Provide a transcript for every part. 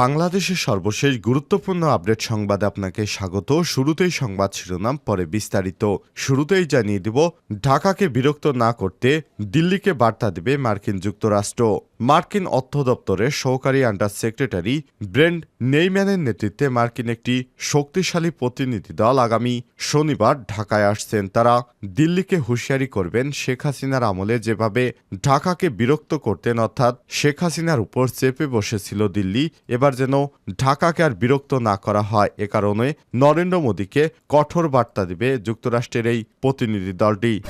বাংলাদেশের সর্বশেষ গুরুত্বপূর্ণ আপডেট সংবাদে আপনাকে স্বাগত। শুরুতেই সংবাদ শিরোনাম, পরে বিস্তারিত। শুরুতেই জানিয়ে দিব, ঢাকাকে বিরক্ত না করতে দিল্লিকে বার্তা দেবে মার্কিন যুক্তরাষ্ট্র। মার্কিন অর্থ দপ্তরের সহকারী আন্ডার সেক্রেটারি ব্রেন্ড নেইম্যানের নেতৃত্বে মার্কিন একটি শক্তিশালী প্রতিনিধি দল আগামী শনিবার ঢাকায় আসছেন। তারা দিল্লিকে হুঁশিয়ারি করবেন শেখ হাসিনার আমলে যেভাবে ঢাকাকে বিরক্ত করতেন, অর্থাৎ শেখ হাসিনার উপর চেপে বসেছিল দিল্লি, এবার যেন ঢাকাকে আর বিরক্ত না করা হয়। এ কারণে নরেন্দ্র মোদীকে কঠোর বার্তা দিবে যুক্তরাষ্ট্রের এই প্রতিনিধি দলটি।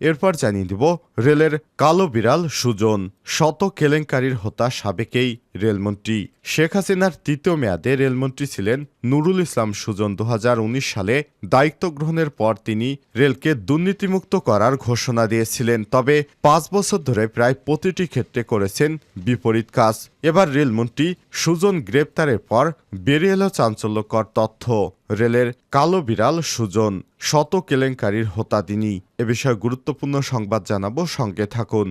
এরপর জানিয়ে দিব, রেলের কালো বিড়াল সুজন, শত কেলেঙ্কারির হতা সাবেকেই রেলমন্ত্রী শেখ হাসিনার তৃতীয় মেয়াদে রেলমন্ত্রী ছিলেন নুরুল ইসলাম সুজন দু হাজার উনিশ সালে। দায়িত্ব গ্রহণের পর তিনি রেলকে দুর্নীতিমুক্ত করার ঘোষণা দিয়েছিলেন। তবে পাঁচ বছর ধরে প্রায় প্রতিটি ক্ষেত্রে করেছেন বিপরীত কাজ। এবার রেলমন্ত্রী সুজন গ্রেপ্তারের পর বেরিয়ে এলো চাঞ্চল্যকর তথ্য। রেলের কালো বিড়াল সুজন, শত কেলেঙ্কারির হোতা তিনি। এ বিষয়ে গুরুত্বপূর্ণ সংবাদ জানাব, সঙ্গে থাকুন।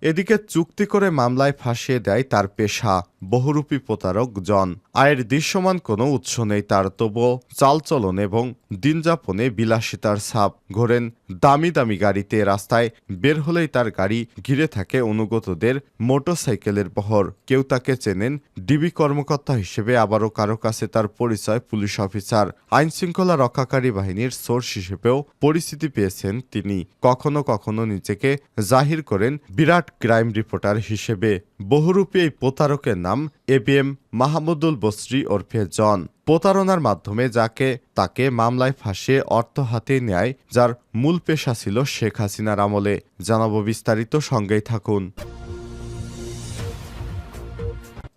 এদিকে চুক্তি করে মামলায় ফাঁসিয়ে দেয় তার পেশা। বহুরূপী প্রতারক জন। আয়ের দৃশ্যমান কোনো উৎস নেই তার, তবুও চালচলন এবং দিনযাপনে বিলাসিতার ছাপ। ঘোরেন দামি দামি গাড়িতে রাস্তায়, বের হলেই তার গাড়ি ঘিরে থাকে অনুগতদের মোটরসাইকেলের বহর। কেউ তাকে চেনেন, ডিবি কর্মকর্তা হিসেবে আবারও কারও কাছে তার পরিচয় পুলিশ অফিসার। আইন শৃঙ্খলা রক্ষাকারী বাহিনীর সোর্স হিসেবেও পরিচিতি পেয়েছেন তিনি। কখনো কখনো নিজেকে জাহির করেন বিরাট ক্রাইম রিপোর্টার হিসেবে। বহুরূপী এই প্রতারকের নাম এবিএম মাহমুদুল বসরি ওরফে জন। প্রতারণার মাধ্যমে যাকে তাকে মামলায় ফাঁসিয়ে অর্থ হাতে নেয়, যার মূল পেশা ছিল শেখ হাসিনার আমলে। জানাব বিস্তারিত, সঙ্গেই থাকুন।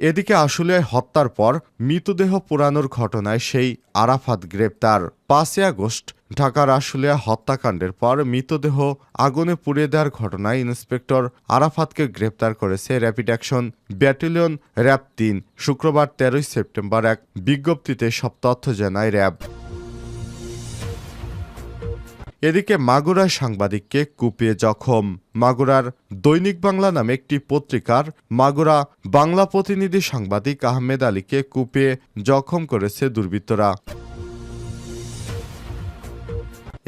এদিকে আসলে হত্যার পর মৃতদেহ পুরানোর ঘটনায় সেই আরাফাত গ্রেপ্তার। পাঁচই আগস্ট ঢাকার আশুলিয়া হত্যাকাণ্ডের পর মৃতদেহ আগুনে পুড়িয়ে দেওয়ার ঘটনায় ইন্সপেক্টর আরাফাতকে গ্রেপ্তার করেছে র্যাপিড অ্যাকশন ব্যাটালিয়ন র্যাব তিন, শুক্রবার তেরোই সেপ্টেম্বর এক বিজ্ঞপ্তিতে সব তথ্য জানায় র্যাব। এদিকে মাগুরায় সাংবাদিককে কুপিয়ে জখম। মাগুরার দৈনিক বাংলা নামে একটি পত্রিকার মাগুরা বাংলা প্রতিনিধি সাংবাদিক আহমেদ আলীকে কুপিয়ে জখম করেছে দুর্বৃত্তরা।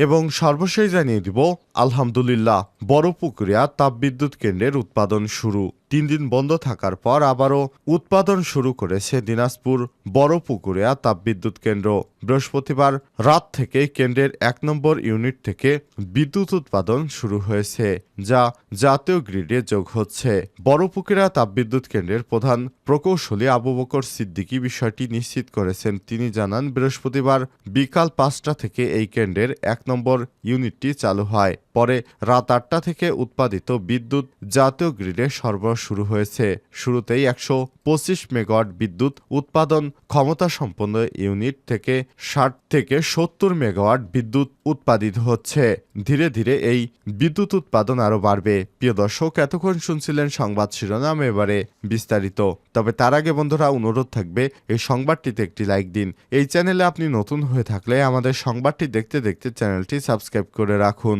এবং সর্বশেষ জানিয়ে দিব আলহামদুলিল্লাহ বড় পুকুরিয়া তাপবিদ্যুৎ কেন্দ্রের উৎপাদন শুরু। তিন দিন বন্ধ থাকার পর আবারও উৎপাদন শুরু করেছে দিনাজপুর বড়পুকুরিয়া তাপবিদ্যুৎ কেন্দ্র। বৃহস্পতিবার রাত থেকে কেন্দ্রের এক নম্বর ইউনিট থেকে বিদ্যুৎ উৎপাদন শুরু হয়েছে, যা জাতীয় গ্রিডে যোগ হচ্ছে। বড়পুকুরিয়া তাপবিদ্যুৎ কেন্দ্রের প্রধান প্রকৌশলী আবু বকর সিদ্দিকী বিষয়টি নিশ্চিত করেছেন। তিনি জানান, বৃহস্পতিবার বিকাল পাঁচটা থেকে এই কেন্দ্রের এক নম্বর ইউনিটটি চালু হয়। পরে রাত আটটা থেকে উৎপাদিত বিদ্যুৎ জাতীয় গ্রিডে সরবরাহ শুরু হয়েছে। শুরুতেই একশো পঁচিশ মেগাওয়াট বিদ্যুৎ উৎপাদন ক্ষমতা সম্পন্ন ইউনিট থেকে ষাট থেকে সত্তর মেগাওয়াট বিদ্যুৎ উৎপাদিত হচ্ছে। ধীরে ধীরে এই বিদ্যুৎ উৎপাদন আরও বাড়বে। প্রিয় দর্শক, এতক্ষণ শুনছিলেন সংবাদ শিরোনাম এবারে বিস্তারিত। তবে তার আগে বন্ধুরা অনুরোধ থাকবে, এই সংবাদটিতে একটি লাইক দিন। এই চ্যানেলে আপনি নতুন হয়ে থাকলে আমাদের সংবাদটি দেখতে দেখতে চ্যানেলটি সাবস্ক্রাইব করে রাখুন।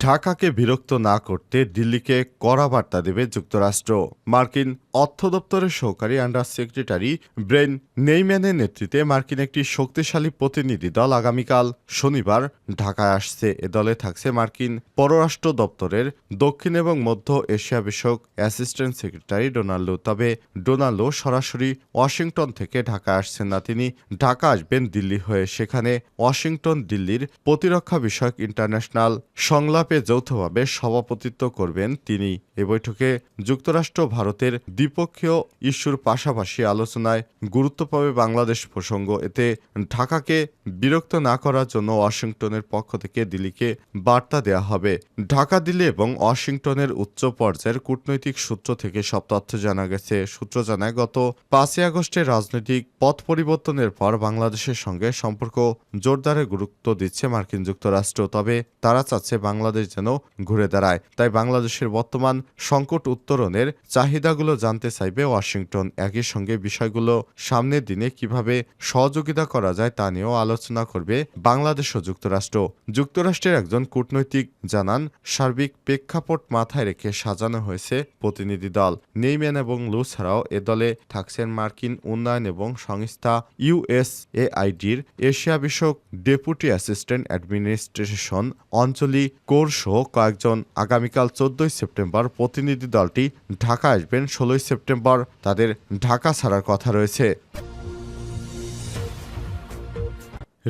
ঢাকাকে বিরক্ত না করতে দিল্লিকে কড়া বার্তা দেবে যুক্তরাষ্ট্র। মার্কিন অর্থ দপ্তরের সহকারী আন্ডার সেক্রেটারি ব্রেন নেইম্যানের নেতৃত্বে মার্কিন একটি শক্তিশালী প্রতিনিধি দল আগামীকাল শনিবার ঢাকায় আসছে। এ দলে থাকছে মার্কিন পররাষ্ট্র দপ্তরের দক্ষিণ এবং মধ্য এশিয়া বিষয়ক অ্যাসিস্ট্যান্ট সেক্রেটারি ডোনাল্ডো। তবে ডোনাল্ডো সরাসরি ওয়াশিংটন থেকে ঢাকায় আসছেন না। তিনি ঢাকা আসবেন দিল্লি হয়ে। সেখানে ওয়াশিংটন দিল্লির প্রতিরক্ষা বিষয়ক ইন্টারন্যাশনাল সংলাপ সংলাপে যৌথভাবে সভাপতিত্ব করবেন তিনি। এ বৈঠকে যুক্তরাষ্ট্র ভারতের দ্বিপক্ষীয় ইস্যুর পাশাপাশি আলোচনায় গুরুত্ব পাবে বাংলাদেশ প্রসঙ্গ। এতে ঢাকাকে বিরক্ত না করার জন্য ওয়াশিংটনের পক্ষ থেকে দিল্লিকে বার্তা দেওয়া হবে। ঢাকা, দিল্লি এবং ওয়াশিংটনের উচ্চ পর্যায়ের কূটনৈতিক সূত্র থেকে সব তথ্য জানা গেছে। সূত্র জানায়, গত পাঁচই আগস্টের রাজনৈতিক পথ পরিবর্তনের পর বাংলাদেশের সঙ্গে সম্পর্ক জোরদারে গুরুত্ব দিচ্ছে মার্কিন যুক্তরাষ্ট্র। তবে তারা চাচ্ছে বাংলাদেশ যেন ঘুরে দাঁড়ায়। তাই বাংলাদেশের বর্তমান সংকট উত্তরণের চাহিদাগুলো জানতে চাইবে ওয়াশিংটন। একই সঙ্গে বিষয়গুলো সামনের দিনে কীভাবে সহযোগিতা করা যায় তা নিয়েও আলোচনা করবে বাংলাদেশ ও যুক্তরাষ্ট্র। যুক্তরাষ্ট্রের একজন কূটনৈতিক জানান, সার্বিক প্রেক্ষাপট মাথায় রেখে সাজানো হয়েছে প্রতিনিধি দল। নেইম্যান এবং লু ছাড়াও এ দলে থাকছেন মার্কিন উন্নয়ন এবং সংস্থা ইউএসএআইডির এশিয়া বিষয়ক ডেপুটি অ্যাসিস্ট্যান্ট অ্যাডমিনিস্ট্রেশন অঞ্চলি কোর সহ কয়েকজন আগামীকাল চোদ্দই সেপ্টেম্বর প্রতিনিধি দলটি ঢাকা আসবেন, ষোলোই সেপ্টেম্বর তাদের ঢাকা ছাড়ার কথা রয়েছে।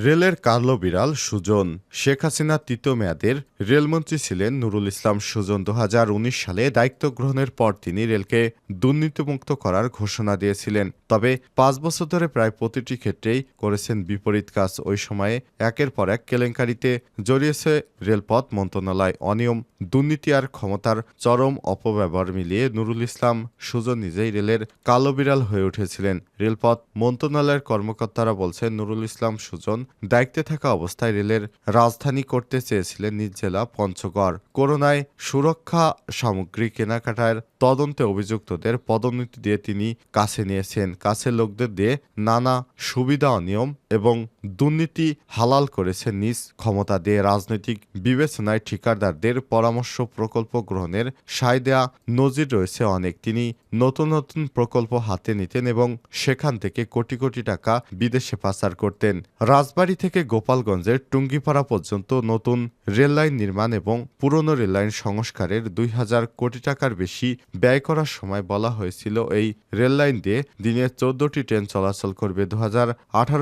রেলের কার্লো বিড়াল সুজন। শেখ হাসিনা তৃতীয় মেয়াদের রেলমন্ত্রী ছিলেন নুরুল ইসলাম সুজন দু হাজার উনিশ সালে দায়িত্ব গ্রহণের পর তিনি রেলকে দুর্নীতিমুক্ত করার ঘোষণা দিয়েছিলেন। তবে পাঁচ বছর ধরে প্রায় প্রতিটি ক্ষেত্রেই করেছেন বিপরীত কাজ। ওই সময়ে একের পর এক কেলেঙ্কারিতে জড়িয়েছে রেলপথ মন্ত্রণালয়। অনিয়ম, দুর্নীতি আর ক্ষমতার চরম অপব্যবহার মিলিয়ে নুরুল ইসলাম সুজন নিজেই রেলের কালো বিড়াল হয়ে উঠেছিলেন। রেলপথ মন্ত্রণালয়ের কর্মকর্তারা বলছেন, নুরুল ইসলাম সুজন দায়িত্বে থাকা অবস্থায় রেলের রাজধানী করতে চেয়েছিলেন নিজ জেলা পঞ্চগড়। করোনায় সুরক্ষা সামগ্রী কেনাকাটার তদন্তে অভিযুক্তদের পদোন্নতি দিয়ে তিনি কাছে নিয়েছেন। কাছের লোকদের দিয়ে নানা সুবিধা অনিয়ম এবং দুর্নীতি হালাল করেছে নিজ ক্ষমতা দিয়ে রাজনৈতিক বিবেচনায় ঠিকাদারদের পরামর্শ প্রকল্প গ্রহণের সায় দেয়া নজির রয়েছে অনেক। তিনি নতুন নতুন প্রকল্প হাতে নিতেন এবং সেখান থেকে কোটি কোটি টাকা বিদেশে পাচার করতেন। রাজবাড়ী থেকে গোপালগঞ্জের টুঙ্গিপাড়া পর্যন্ত নতুন রেললাইন নির্মাণ এবং পুরনো রেললাইন সংস্কারের দুই হাজার কোটি টাকার বেশি ব্যয় করার সময় বলা হয়েছিল, এই রেললাইন দিয়ে দিনে চোদ্দটি ট্রেন চলাচল করবে। দু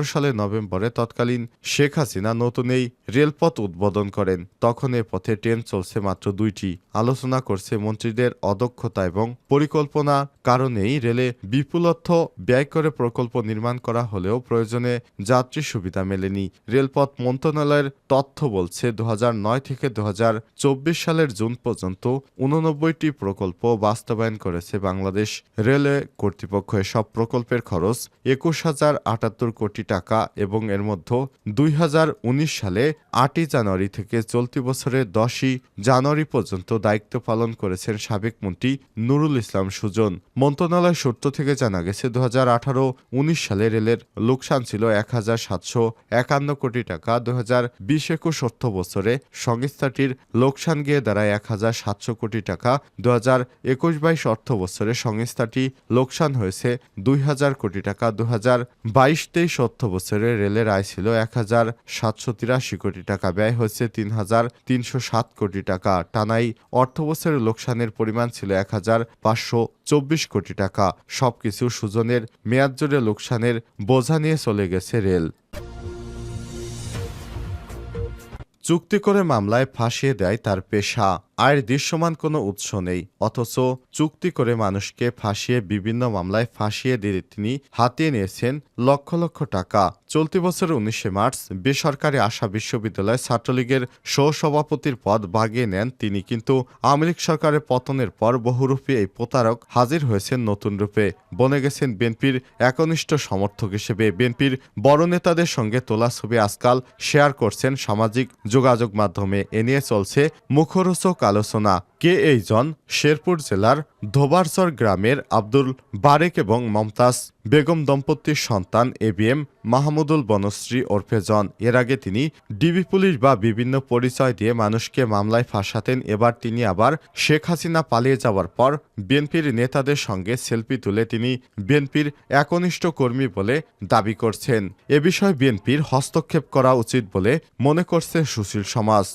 সালের নভেম্বরে তৎকালীন শেখ হাসিনা নতুন এই রেলপথ উদ্বোধন করেন। তখন এ পথে ট্রেন চলছে মাত্র দুইটি। আলোচনা করছে মন্ত্রীদের অদক্ষতা এবং পরিকল্পনা কারণেই রেলে বিপুল অর্থ ব্যয় করে প্রকল্প নির্মাণ করা হলেও প্রয়োজনে যাত্রী সুবিধা মেলেনি। রেলপথ মন্ত্রণালয়ের তথ্য বলছে দু হাজার নয় থেকে দু হাজার চব্বিশ সালের জুন পর্যন্ত উননব্বইটি প্রকল্প বাস্তবায়ন করেছে বাংলাদেশ রেলওয়ে কর্তৃপক্ষ। এসব প্রকল্পের খরচ একুশ হাজার আটাত্তর কোটি টাকা এবং এর মধ্যে দুই হাজার উনিশ সালে আটই জানুয়ারি থেকে চলতি বছরের দশই জানুয়ারি পর্যন্ত দায়িত্ব পালন করেছেন সাবেক মন্ত্রী নুরুল ইসলাম সুজন। মন্ত্রণালয় সূত্র থেকে জানা গেছে দু হাজার আঠারো উনিশ সালে রেলের লোকসান ছিল এক হাজার সাতশো একান্ন কোটি টাকা। দু হাজার বিশ একুশ অর্থ বছরে সংস্থাটির লোকসান গিয়ে দাঁড়ায় এক হাজার সাতশো কোটি টাকা। দু হাজার একুশ বাইশ অর্থ বছরে সংস্থাটি লোকসান হয়েছে দুই হাজার কোটি টাকা। দু হাজার বাইশ তেইশ অর্থ বছরে রেলের আয় ছিল এক হাজার সাতশো তিরাশি কোটি টাকা, ব্যয় হয়েছে তিন হাজার তিনশো সাত কোটি টাকা। টানাই অর্থ বছরের লোকসানের পরিমাণ ছিল এক হাজার পাঁচশো চব্বিশ কোটি টাকা। সবকিছু সুজনের মেয়াদ জুড়ে লোকসানের বোঝা নিয়ে চলে গেছে রেল। চুক্তি করে মামলায় ফাঁসিয়ে দেয় তার পেশা। আয়ের দৃশ্যমান কোনো উৎস নেই, অথচ চুক্তি করে মানুষকে ফাঁসিয়ে বিভিন্ন মামলায় ফাঁসিয়ে দিয়ে তিনি হাতিয়ে নিয়েছেন লক্ষ লক্ষ টাকা। চলতি বছরের উনিশে মার্চ বেসরকারি আশা বিশ্ববিদ্যালয় ছাত্রলীগের সহসভাপতির পদ বাগিয়ে নেন তিনি, কিন্তু আওয়ামী লীগ সরকারের পতনের পর বহুরূপী এই প্রতারক হাজির হয়েছেন নতুন রূপে। বনে গেছেন বিএনপির একনিষ্ঠ সমর্থক হিসেবে। বিএনপির বড় নেতাদের সঙ্গে তোলা ছবি আজকাল শেয়ার করছেন সামাজিক যোগাযোগ মাধ্যমে। এ নিয়ে চলছে মুখরোচক আলোচনা। কে এই জন? শেরপুর জেলার ধোবারচর গ্রামের আব্দুল বারেক এবং মমতাজ বেগম দম্পতির সন্তান এবিএম মাহমুদুল বনশ্রী ওরফে জন। এর আগে তিনি ডিবি পুলিশ বা বিভিন্ন পরিচয় দিয়ে মানুষকে মামলায় ফাঁসাতেন। এবার তিনি আবার শেখ হাসিনা পালিয়ে যাওয়ার পর বিএনপির নেতাদের সঙ্গে সেলফি তুলে তিনি বিএনপির একনিষ্ঠ কর্মী বলে দাবি করছেন। এ বিষয়ে বিএনপির হস্তক্ষেপ করা উচিত বলে মনে করছে সুশীল সমাজ।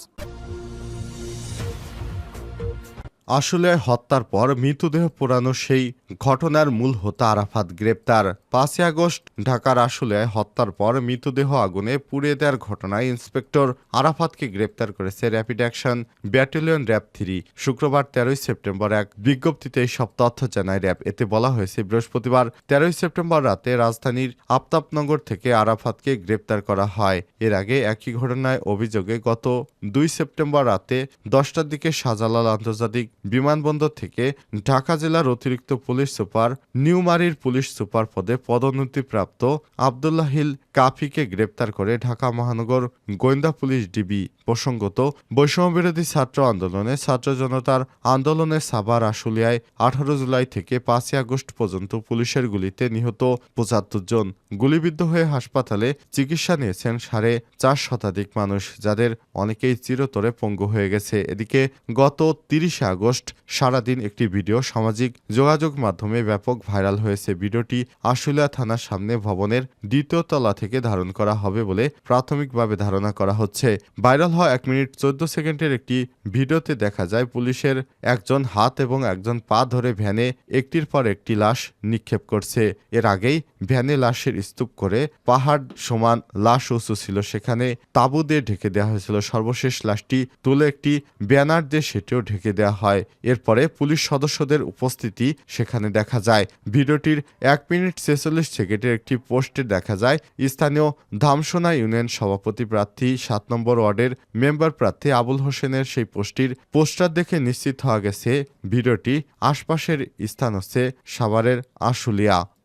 আসলে হত্যার পর মৃতদেহ পোড়ানো সেই ঘটনার মূল হোতা আরাফাত গ্রেপ্তার। পাঁচই আগস্ট ঢাকার আশুলিয়ায় হত্যার পর মৃতদেহ আগুনে পুড়িয়ে দেওয়ার ঘটনায় ইন্সপেক্টর আরাফাতকে গ্রেপ্তার করেছে rapid action battalion RAB three. শুক্রবার তেরোই সেপ্টেম্বর এক বিজ্ঞপ্তিতে এই সব তথ্য জানায় র্যাব। এতে বলা হয়েছে, বৃহস্পতিবার তেরোই সেপ্টেম্বর রাতে রাজধানীর আফতাবনগর থেকে আরাফাতকে গ্রেপ্তার করা হয়। এর আগে একই ঘটনায় অভিযোগে গত দুই সেপ্টেম্বর রাতে দশটার দিকে শাহজালাল আন্তর্জাতিক বিমানবন্দর থেকে ঢাকা জেলার অতিরিক্ত পুলিশ সুপার নিউমারির পুলিশ সুপার পদে পদোন্নতিপ্রাপ্ত আবদুল্লাহিল কাফিকে গ্রেপ্তার করে ঢাকা মহানগর গোয়েন্দা পুলিশ ডিবি প্রসঙ্গত বৈষম্যবিরোধী ছাত্র আন্দোলনে ছাত্র জনতার আন্দোলনে সাভার আশুলিয়ায় আঠারো জুলাই থেকে পাঁচই আগস্ট পর্যন্ত পুলিশের গুলিতে নিহত পঁচাত্তর জন। গুলিবিদ্ধ হয়ে হাসপাতালে চিকিৎসা নিয়েছেন সাড়ে চার শতাধিক মানুষ, যাদের অনেকেই চিরতরে পঙ্গু হয়ে গেছে। এদিকে গত তিরিশে আগস্ট সারাদিন একটি ভিডিও সামাজিক যোগাযোগ মাধ্যমে ব্যাপক ভাইরাল হয়েছে। ভিডিওটি আশুলিয়া থানার সামনে ভবনের দ্বিতীয় তলা থেকে ধারণ করা হবে বলে প্রাথমিকভাবে ধারণা করা হচ্ছে। ভাইরাল হওয়া এক মিনিট চোদ্দ সেকেন্ডের একটি ভিডিওতে দেখা যায়, পুলিশের একজন হাত এবং একজন পা ধরে ভ্যানে একটির পর একটি লাশ নিক্ষেপ করছে। এর আগেই ভ্যানে লাশের স্তূপ করে পাহাড় সমান লাশ উঁচু ছিল। সেখানে তাঁবু দিয়ে ঢেকে দেওয়া হয়েছিল। সর্বশেষ লাশটি তুলে একটি ব্যানার দিয়ে সেটিও ঢেকে দেওয়া হয়। এরপরে পুলিশ সদস্যদের উপস্থিতি সেখানে দেখা যায়। ভিডিওটির এক মিনিট ছেচল্লিশ সেকেন্ডের একটি পোস্টে দেখা যায়, স্থানীয় ধামসোনা ইউনিয়ন সভাপতি প্রার্থী, সাত নম্বর ওয়ার্ডের মেম্বার প্রার্থী আবুল হোসেনের সেই পোস্টটির পোস্টার দেখে নিশ্চিত হওয়া গেছে, ভিডিওটি আশপাশের স্থান হচ্ছে সাভারের আশুলিয়া।